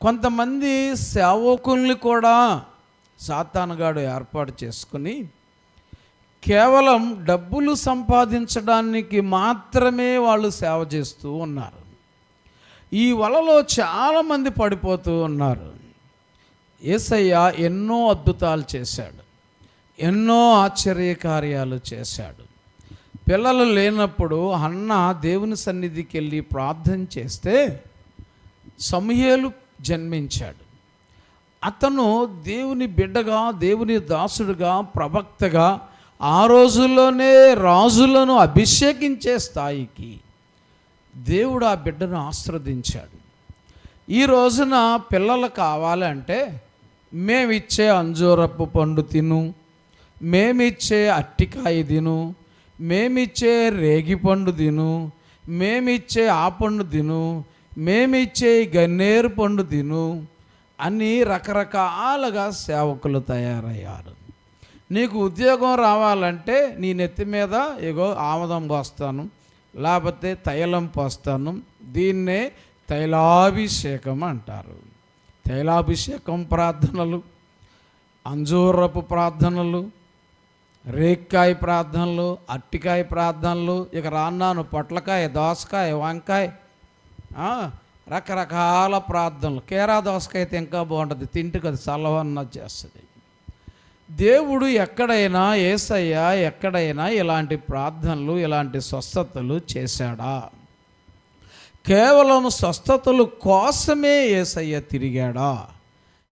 కొంతమంది సేవకుల్ని కూడా సాతానగాడు ఏర్పాటు చేసుకుని కేవలం డబ్బులు సంపాదించడానికి మాత్రమే వాళ్ళు సేవ చేస్తూ ఉన్నారు. ఈ వలలో చాలామంది పడిపోతూ ఉన్నారు. ఏసయ్య ఎన్నో అద్భుతాలు చేశాడు. ఎన్నో ఆశ్చర్య కార్యాలు చేశాడు. పిల్లలు లేనప్పుడు అన్న దేవుని సన్నిధికి వెళ్ళి ప్రార్థన చేస్తే సమూయేలు జన్మించాడు. అతను దేవుని బిడ్డగా దేవుని దాసుడుగా ప్రవక్తగా ఆ రోజుల్లోనే రాజులను అభిషేకించే స్థాయికి దేవుడు ఆ బిడ్డను ఆశ్రదించాడు. ఈ రోజున పిల్లలు కావాలంటే మేమిచ్చే అంజూరపు పండు తిను మేమిచ్చే అట్టికాయ తిను మేమిచ్చే రేగి పండు తిను మేమిచ్చే ఆ పండు తిను మేమిచ్చే గన్నేరు పండు తిను అని రకరకాలుగా సేవకులు తయారయ్యారు. నీకు ఉద్యోగం రావాలంటే నీ నెత్తి మీద ఇగో ఆమదం పోస్తాను లేకపోతే తైలం పోస్తాను దీన్నే తైలాభిషేకం అంటారు. తైలాభిషేకం ప్రార్థనలు అంజూరపు ప్రార్థనలు రేక్కాయ ప్రార్థనలు అట్టికాయ ప్రార్థనలు ఇక రాన్నాను పొట్లకాయ దోసకాయ వంకాయ రకరకాల ప్రార్థనలు. కేరా దోసకాయ అయితే ఇంకా బాగుంటుంది. తింటే అది చల్లవన్న చేస్తుంది. దేవుడు ఎక్కడైనా ఏసయ్య ఎక్కడైనా ఇలాంటి ప్రార్థనలు ఇలాంటి స్వస్థతలు చేశాడా? కేవలం స్వస్థతలు కోసమే ఏసయ్య తిరిగాడా?